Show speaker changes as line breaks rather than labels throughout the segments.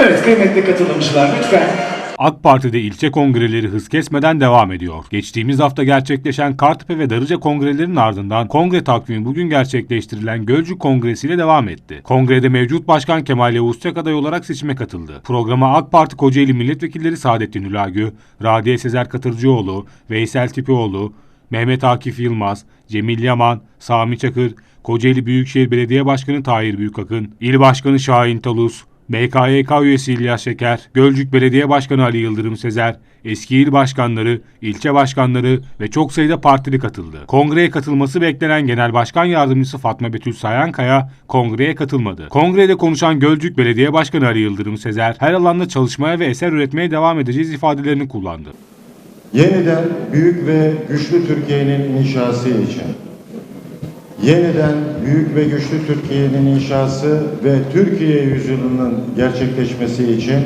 Evet kıymetli katılımcılar lütfen
AK Parti'de ilçe kongreleri hız kesmeden devam ediyor. Geçtiğimiz hafta gerçekleşen Kartepe ve Darıca kongrelerinin ardından kongre takvimi bugün gerçekleştirilen Gölcük Kongresi ile devam etti. Kongrede mevcut başkan Kemal Yavuz Tek aday olarak seçime katıldı. Programa AK Parti Kocaeli Milletvekilleri Saadettin Ülagü, Radiye Sezer Katırcıoğlu, Veysel Tipioğlu, Mehmet Akif Yılmaz, Cemil Yaman, Sami Çakır, Kocaeli Büyükşehir Belediye Başkanı Tahir Büyükakın, İl Başkanı Şahin Talus, MKYK üyesi İlyas Şeker, Gölcük Belediye Başkanı Ali Yıldırım Sezer, eski il başkanları, ilçe başkanları ve çok sayıda partili katıldı. Kongreye katılması beklenen Genel Başkan Yardımcısı Fatma Betül Sayankaya kongreye katılmadı. Kongrede konuşan Gölcük Belediye Başkanı Ali Yıldırım Sezer, her alanda çalışmaya ve eser üretmeye devam edeceğiz ifadelerini kullandı.
Yeniden büyük ve güçlü Türkiye'nin inşası için, yeniden büyük ve güçlü Türkiye'nin inşası ve Türkiye yüzyılının gerçekleşmesi için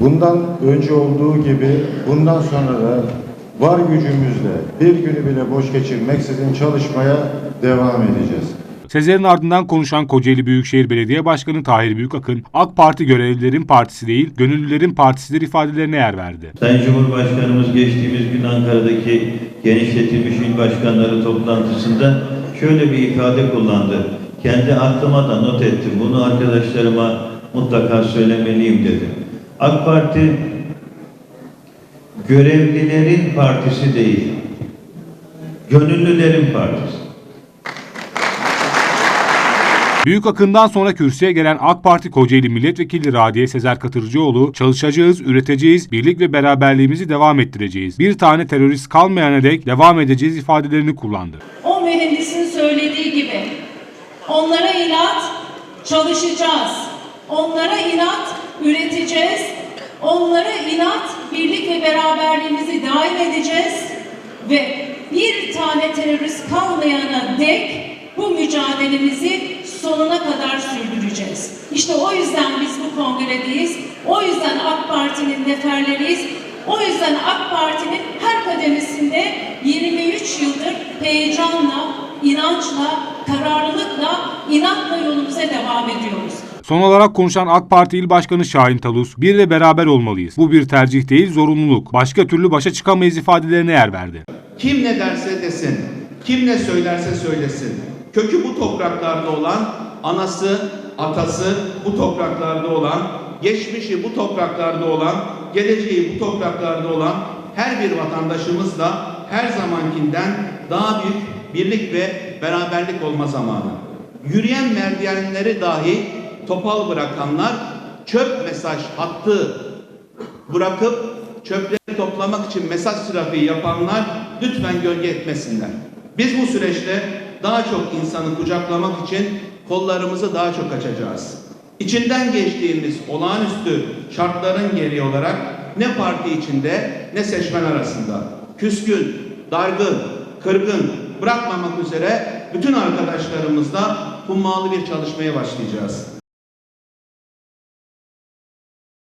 bundan önce olduğu gibi bundan sonra da var gücümüzle bir günü bile boş geçirmeksizin çalışmaya devam edeceğiz.
Sezer'in ardından konuşan Kocaeli Büyükşehir Belediye Başkanı Tahir Büyükakın, AK Parti görevlilerin partisi değil, gönüllülerin partisidir ifadelerine yer verdi.
Sayın Cumhurbaşkanımız geçtiğimiz gün Ankara'daki genişletilmiş il başkanları toplantısında şöyle bir ifade kullandı. Kendi aklıma da not ettim. Bunu arkadaşlarıma mutlaka söylemeliyim dedi. AK Parti görevlilerin partisi değil, gönüllülerin partisi.
Büyük akından sonra kürsüye gelen AK Parti Kocaeli Milletvekili Radiye Sezer Katırcıoğlu, çalışacağız, üreteceğiz, birlik ve beraberliğimizi devam ettireceğiz. Bir tane terörist kalmayana dek devam edeceğiz ifadelerini kullandı.
O mühendisin onlara inat çalışacağız. Onlara inat üreteceğiz. Onlara inat birlik ve beraberliğimizi daim edeceğiz. Ve bir tane terörist kalmayana dek bu mücadelemizi sonuna kadar sürdüreceğiz. İşte o yüzden biz bu kongredeyiz. O yüzden AK Parti'nin neferleriyiz. O yüzden AK Parti'nin her kademesinde 23 yıldır heyecanla, inançla, kararlılıkla, yolumuza devam ediyoruz.
Son olarak konuşan AK Parti İl Başkanı Şahin Talus, bir ve beraber olmalıyız. Bu bir tercih değil, zorunluluk. Başka türlü başa çıkamayız ifadelerine yer verdi.
Kim ne derse desin, kim ne söylerse söylesin. Kökü bu topraklarda olan, anası, atası bu topraklarda olan, geçmişi bu topraklarda olan, geleceği bu topraklarda olan her bir vatandaşımız da her zamankinden daha büyük birlik ve beraberlik olma zamanı. Yürüyen merdivenleri dahi topal bırakanlar çöp mesaj hattı bırakıp çöpleri toplamak için mesaj trafiği yapanlar lütfen gölge etmesinler. Biz bu süreçte daha çok insanı kucaklamak için kollarımızı daha çok açacağız. İçinden geçtiğimiz olağanüstü şartların gereği olarak ne parti içinde ne seçmen arasında küskün, dargın, kırgın bırakmamak üzere bütün arkadaşlarımızla hummalı bir çalışmaya başlayacağız.